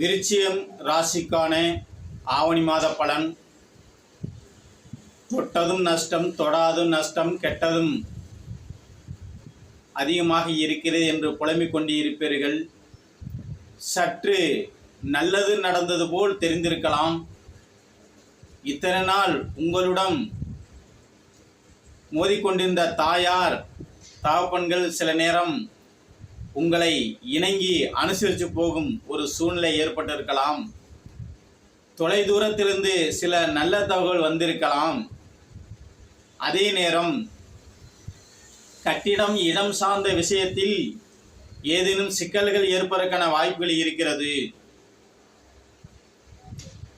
விருச்சியம் ராசிக்கான ஆவணி மாத பலன். தொட்டதும் நஷ்டம் தொடாதும் நஷ்டம் கெட்டதும் அதிகமாக இருக்கிறது என்று புலம்பிக் கொண்டு இருப்பீர்கள் சற்று நல்லது நடந்தது போல் தெரிந்திருக்கலாம். இத்தனை நாள் உங்களுடன் மோதிக்கொண்டிருந்த தாயார் தாப்பன்கள் சில நேரம் உங்களை இணங்கி அனுசரித்து போகும் ஒரு சூழ்நிலை ஏற்பட்டிருக்கலாம். தொலை தூரத்திலிருந்து சில நல்ல தகவல் வந்திருக்கலாம். அதே நேரம் கட்டிடம் இடம் சார்ந்த விஷயத்தில் ஏதேனும் சிக்கல்கள் ஏற்பதற்கான வாய்ப்புகள் இருக்கிறது.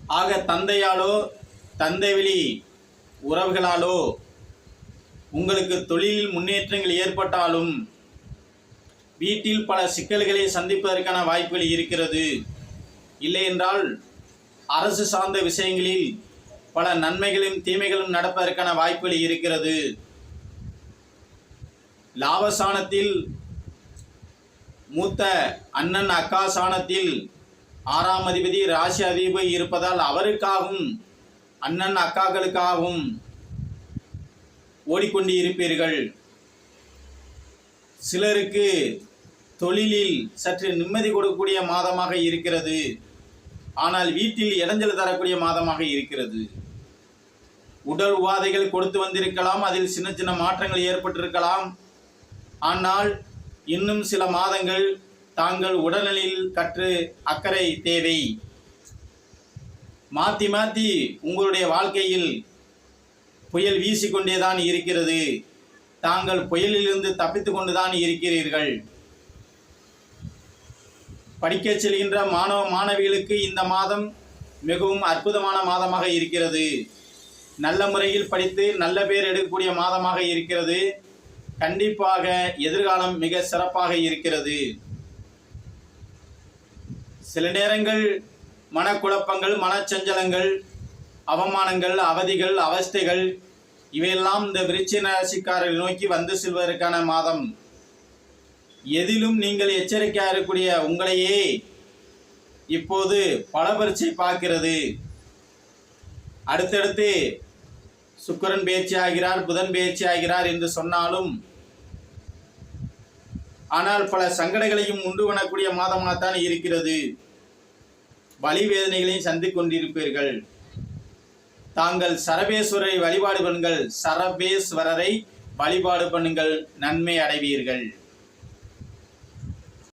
ஆக தந்தையாலோ தந்தைவெளி உறவுகளாலோ உங்களுக்கு தொழிலில் முன்னேற்றங்கள் ஏற்பட்டாலும் வீட்டில் பல சிக்கல்களை சந்திப்பதற்கான வாய்ப்புகள் இருக்கிறது. இல்லையென்றால் அரசு சார்ந்த விஷயங்களில் பல நன்மைகளும் தீமைகளும் நடப்பதற்கான வாய்ப்புகள் இருக்கிறது. லாபசானத்தில் மூத்த அண்ணன் அக்கா சாணத்தில் ஆறாம் அதிபதி ராசி அதிபதி இருப்பதால் அவருக்காகவும் அண்ணன் அக்காக்களுக்காகவும் ஓடிக்கொண்டு இருப்பீர்கள் சிலருக்கு தொழிலில் சற்று நிம்மதி கொடுக்கக்கூடிய மாதமாக இருக்கிறது. ஆனால் வீட்டில் இடைஞ்சல் தரக்கூடிய மாதமாக இருக்கிறது. உடல் உபாதைகள் கொடுத்து வந்திருக்கலாம் அதில் சின்ன சின்ன மாற்றங்கள் ஏற்பட்டிருக்கலாம். ஆனால் இன்னும் சில மாதங்கள் தாங்கள் உடல்நிலையில் கற்று அக்கறை தேவை. மாற்றி மாற்றி உங்களுடைய வாழ்க்கையில் புயல் வீசிக்கொண்டேதான் இருக்கிறது. தாங்கள் புயலிலிருந்து தப்பித்து கொண்டுதான் இருக்கிறீர்கள். படிக்கச் செல்கின்ற மாணவ மாணவிகளுக்கு இந்த மாதம் மிகவும் அற்புதமான மாதமாக இருக்கிறது. நல்ல முறையில் படித்து நல்ல பேர் எடுக்கக்கூடிய மாதமாக இருக்கிறது. கண்டிப்பாக எதிர்காலம் மிக சிறப்பாக இருக்கிறது. சில நேரங்கள் மனக்குழப்பங்கள் மனச்சஞ்சலங்கள் அவமானங்கள் அவதிகள் அவஸ்தைகள் இவையெல்லாம் இந்த விருச்சிக ராசிக்காரர்கள் நோக்கி வந்து செல்வதற்கான மாதம். எதிலும் நீங்கள் எச்சரிக்கையாக இருக்கக்கூடிய உங்களையே இப்போது பல பரீட்சை பார்க்கிறது. அடுத்தடுத்து சுக்கரன் பேச்சு ஆகிறார் புதன் பேச்சு ஆகிறார் என்று சொன்னாலும் ஆனால் பல சங்கடங்களையும் உண்டு பண்ணக்கூடிய மாதமாகத்தான் இருக்கிறது. வலி வேதனைகளையும் சந்திக் கொண்டிருப்பீர்கள். தாங்கள் சரபேஸ்வரரை வழிபாடு பண்ணுங்கள். சரபேஸ்வரரை வழிபாடு பண்ணுங்கள். நன்மை அடைவீர்கள்.